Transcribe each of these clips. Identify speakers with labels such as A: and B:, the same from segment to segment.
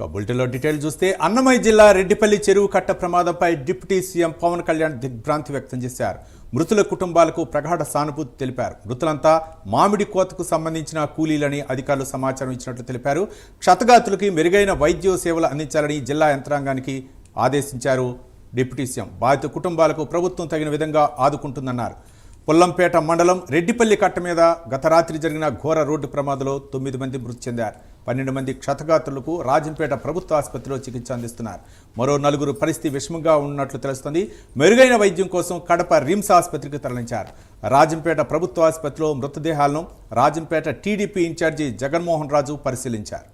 A: ఇక బులెటిన్లో డీటెయిల్ చూస్తే అన్నమయ్య జిల్లా రెడ్డిపల్లి చెరువు కట్ట ప్రమాదంపై డిప్యూటీ సీఎం పవన్ కళ్యాణ్ దిగ్భ్రాంతి వ్యక్తం చేశారు. మృతుల కుటుంబాలకు ప్రగాఢ సానుభూతి తెలిపారు. మృతులంతా మామిడి కోతకు సంబంధించిన కూలీలని అధికారులు సమాచారం ఇచ్చినట్లు తెలిపారు. క్షతగాతులకి మెరుగైన వైద్య సేవలు అందించాలని జిల్లా యంత్రాంగానికి ఆదేశించారు. డిప్యూటీ సీఎం బాధిత కుటుంబాలకు ప్రభుత్వం తగిన విధంగా ఆదుకుంటుందన్నారు. పొల్లంపేట మండలం రెడ్డిపల్లి కట్ట మీద గత రాత్రి జరిగిన ఘోర రోడ్డు ప్రమాదంలో తొమ్మిది మంది మృతి చెందారు. పన్నెండు మంది క్షతగాత్రులకు రాజంపేట ప్రభుత్వ ఆసుపత్రిలో చికిత్స అందిస్తున్నారు. మరో నలుగురు పరిస్థితి విషమంగా ఉన్నట్లు తెలుస్తోంది. మెరుగైన వైద్యం కోసం కడప రిమ్స్ ఆసుపత్రికి తరలించారు. రాజంపేట ప్రభుత్వ ఆసుపత్రిలో మృతదేహాలను రాజంపేట టీడీపీ ఇన్ఛార్జి జగన్మోహన్ రాజు పరిశీలించారు.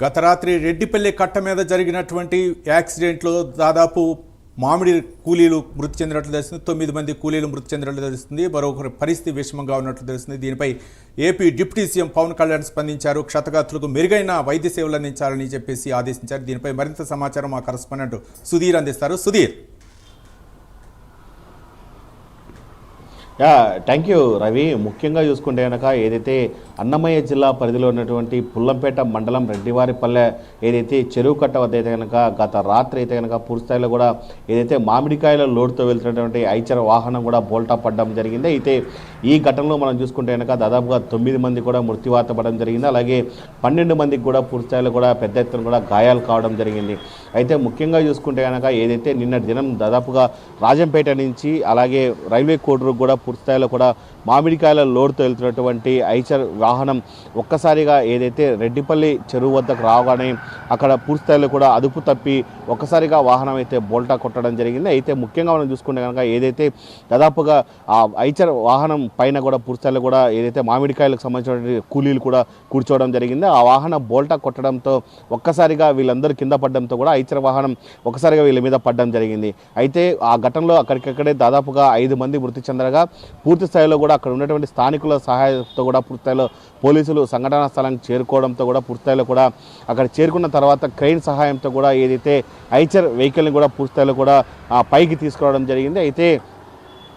A: గత రాత్రి రెడ్డిపల్లి కట్ట మీద జరిగినటువంటి యాక్సిడెంట్లో దాదాపు మామిడి కూలీలు మృతి చెందినట్లు తెలుస్తుంది. తొమ్మిది మంది కూలీలు మృతి చెందినట్లు తెలుస్తుంది. మరొకరి పరిస్థితి విషమంగా ఉన్నట్లు తెలుస్తుంది. దీనిపై AP deputy CM Pawan Kalyan స్పందించారు. క్షతగాత్రులకు మెరుగైన వైద్య సేవలు అందించాలని చెప్పేసి ఆదేశించారు. దీనిపై మరింత సమాచారం మా కరస్పాండెంట్ సుధీర్ అందిస్తారు. Sudheer.
B: Yeah thank you Ravi. ముఖ్యంగా చూసుకుంటే కనుక ఏదైతే అన్నమయ్య జిల్లా పరిధిలో ఉన్నటువంటి పుల్లంపేట మండలం రెడ్డివారిపల్లె ఏదైతే చెరువు కట్ట వద్ద అయితే కనుక గత రాత్రి అయితే కనుక పూర్తిస్థాయిలో కూడా ఏదైతే మామిడికాయల లోడ్తో వెళ్తున్నటువంటి ఐచర వాహనం కూడా బోల్టా పడడం జరిగింది. అయితే ఈ ఘటనలో మనం చూసుకుంటే కనుక దాదాపుగా తొమ్మిది మంది కూడా మృత్యువాత పడడం జరిగింది. అలాగే పన్నెండు మందికి కూడా పూర్తిస్థాయిలో కూడా పెద్ద ఎత్తున కూడా గాయాలు కావడం జరిగింది. అయితే ముఖ్యంగా చూసుకుంటే కనుక ఏదైతే నిన్నటి దినం దాదాపుగా రాజంపేట నుంచి అలాగే రైల్వే కోడూరు కూడా పూర్తిస్థాయిలో కూడా మామిడికాయల లోడుతో వెళ్తున్నటువంటి ఐచర్ వాహనం ఒక్కసారిగా ఏదైతే రెడ్డిపల్లి చెరువు వద్దకు రాగానే అక్కడ పూర్తిస్థాయిలో కూడా అదుపు తప్పి ఒక్కసారిగా వాహనం అయితే బోల్టా కొట్టడం జరిగింది. అయితే ముఖ్యంగా మనం చూసుకుంటే కనుక ఏదైతే దాదాపుగా ఆ ఐచర్ వాహనం పైన కూడా పూర్తిస్థాయిలో కూడా ఏదైతే మామిడికాయలకు సంబంధించినటువంటి కూలీలు కూడా కూర్చోవడం జరిగింది. ఆ వాహనం బోల్టా కొట్టడంతో ఒక్కసారిగా వీళ్ళందరూ కింద పడడంతో కూడా ఐచర్ వాహనం ఒకసారిగా వీళ్ళ మీద పడడం జరిగింది. అయితే ఆ ఘటనలో అక్కడికక్కడే దాదాపుగా ఐదు మంది మృతి చెందగా పూర్తి స్థాయిలో కూడా అక్కడ ఉన్నటువంటి స్థానికుల సహాయంతో కూడా పూర్తిస్థాయిలో పోలీసులు సంఘటనా స్థలానికి చేరుకోవడంతో కూడా పూర్తిస్థాయిలో కూడా అక్కడ చేరుకున్న తర్వాత క్రెయిన్ సహాయంతో కూడా ఏదైతే ఐచర్ వెహికల్ని కూడా పూర్తిస్థాయిలో కూడా పైకి తీసుకురావడం జరిగింది. అయితే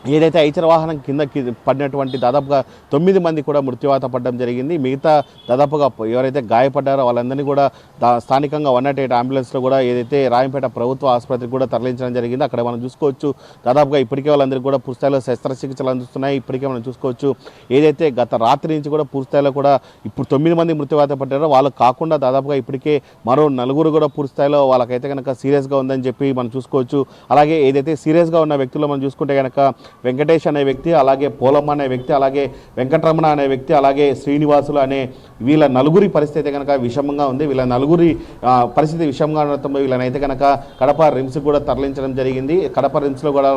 B: ఏదైతే ఐచర వాహనం కిందకి పడినటువంటి దాదాపుగా తొమ్మిది మంది కూడా మృత్యువాత పడడం జరిగింది. మిగతా దాదాపుగా ఎవరైతే గాయపడ్డారో వాళ్ళందరినీ కూడా దా- స్థానికంగా వన్ నాట్ ఎయిట్ అంబులెన్స్లో కూడా ఏదైతే రాయంపేట ప్రభుత్వ ఆసుపత్రికి కూడా తరలించడం జరిగింది అక్కడ మనం చూసుకోవచ్చు. దాదాపుగా ఇప్పటికే వాళ్ళందరికీ కూడా పూర్తిస్థాయిలో శస్త్రచికిత్సలు అందిస్తున్నాయి. ఇప్పటికే మనం చూసుకోవచ్చు. ఏదైతే గత రాత్రి నుంచి కూడా పూర్తిస్థాయిలో కూడా ఇప్పుడు తొమ్మిది మంది మృత్యువాత పడ్డారో వాళ్ళు కాకుండా దాదాపుగా ఇప్పటికే మరో నలుగురు కూడా పూర్తిస్థాయిలో వాళ్ళకైతే కనుక సీరియస్గా ఉందని చెప్పి మనం చూసుకోవచ్చు. అలాగే ఏదైతే సీరియస్గా ఉన్న వ్యక్తులు మనం చూసుకుంటే కనుక వెంకటేష్ అనే వ్యక్తి అలాగే పోలమ్మ అనే వ్యక్తి అలాగే వెంకటరమణ అనే వ్యక్తి అలాగే శ్రీనివాసులు అనే వీళ్ళ నలుగురి పరిస్థితి కనుక విషమంగా ఉంది. వీళ్ళ నలుగురి పరిస్థితి విషమంగా ఉండటంతో వీళ్ళనైతే కనుక కడప రిమ్స్ కూడా తరలించడం జరిగింది. కడప రిమ్స్లో కూడా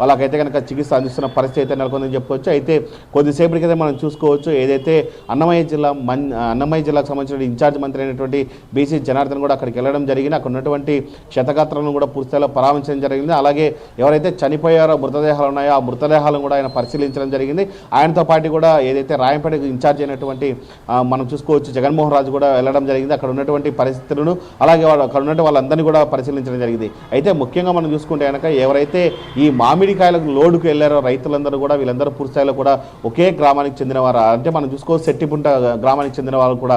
B: వాళ్ళకైతే కనుక చికిత్స అందిస్తున్న పరిస్థితి అయితే నెలకొందని చెప్పుకోవచ్చు అయితే కొద్దిసేపటి క్రితం మనం చూసుకోవచ్చు ఏదైతే అన్నమయ్య జిల్లా మన్ అన్నమయ్య జిల్లాకు సంబంధించిన ఇన్ఛార్జ్ మంత్రి అయినటువంటి బీసీ జనార్దన్ కూడా అక్కడికి వెళ్ళడం జరిగింది. అక్కడ ఉన్నటువంటి క్షతగాత్రాలను కూడా పూర్తిస్థాయిలో పరామర్శించడం జరిగింది. అలాగే ఎవరైతే చనిపోయారో మృతదేహాలు ఉన్నాయో ఆ మృతదేహాలను కూడా ఆయన పరిశీలించడం జరిగింది. ఆయనతో పాటు కూడా ఏదైతే రాయంపేట ఇన్ఛార్జ్ అయినటువంటి మనం చూసుకోవచ్చు జగన్మోహన్ రాజు కూడా వెళ్ళడం జరిగింది. అక్కడ ఉన్నటువంటి పరిస్థితులను అలాగే వాళ్ళు అక్కడ ఉన్నటువంటి వాళ్ళందరినీ కూడా పరిశీలించడం జరిగింది. అయితే ముఖ్యంగా మనం చూసుకుంటే కనుక ఎవరైతే ఈ మామిడికాయలకు లోడుకు వెళ్ళారో రైతులందరూ కూడా వీళ్ళందరూ పూర్తిస్థాయిలో కూడా ఒకే గ్రామానికి చెందినవారు? అంటే మనం చూసుకోవచ్చు సెట్టిపుంట గ్రామానికి చెందిన వాళ్ళు కూడా.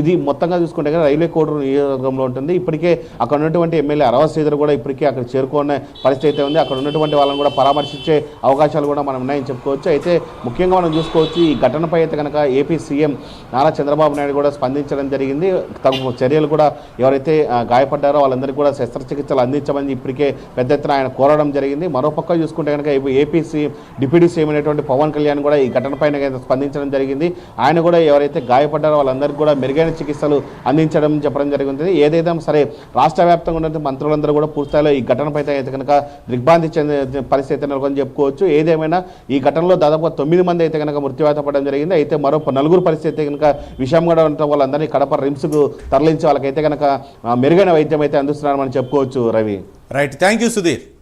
B: ఇది మొత్తంగా చూసుకుంటే కనుక రైల్వే కోడూరు నియోజకవర్గంలో ఉంటుంది. ఇప్పటికే అక్కడ ఉన్నటువంటి ఎమ్మెల్యే అరవ శ్రీధర్ కూడా ఇప్పటికే అక్కడ చేరుకునే పరిస్థితి అయితే ఉంది. అక్కడ ఉన్నటువంటి వాళ్ళని కూడా పరామర్శించే అవకాశాలు కూడా మనం ఉన్నాయని చెప్పుకోవచ్చు. అయితే ముఖ్యంగా మనం చూసుకోవచ్చు ఈ ఘటనపై అయితే కనుక ఏపీ సీఎం నారా చంద్రబాబు నాయుడు కూడా స్పందించడం జరిగింది. తగు చర్యలు కూడా ఎవరైతే గాయపడ్డారో వాళ్ళందరికీ కూడా శస్త్రచికిత్సలు అందించమని ఇప్పటికే పెద్ద ఎత్తున ఆయన కోరడం జరిగింది. మరోపక్క చూసుకుంటే కనుక ఏపీ సీఎం డిప్యూటీ సీఎం అయినటువంటి పవన్ కళ్యాణ్ కూడా ఈ ఘటనపైన స్పందించడం జరిగింది. ఆయన కూడా ఎవరైతే గాయపడ్డారో వాళ్ళందరికీ కూడా మెరుగైన చికిత్సలు అందించడం చెప్పడం జరిగింది. ఏదైతే సరే రాష్ట్ర వ్యాప్తంగా ఉన్న మంత్రులందరూ కూడా పూర్తిస్థాయిలో ఈ ఘటనపై అయితే కనుక దిగ్భాంతి చెందిన పరిస్థితి నెలకొని చెప్పు చెప్పుకోవచ్చు. ఏదేమైనా ఈ ఘటనలో దాదాపు తొమ్మిది మంది అయితే కనుక మృత్యువాత పడడం జరిగింది. అయితే మరో నలుగురు పరిస్థితి అయితే కనుక విషంగా ఉండటం వాళ్ళందరినీ కడప రిమ్స్కు తరలించి వాళ్ళకైతే కనుక మెరుగైన వైద్యం అయితే అందిస్తున్నారని మనం చెప్పుకోవచ్చు Ravi.
A: Right. Thank you Sudheer.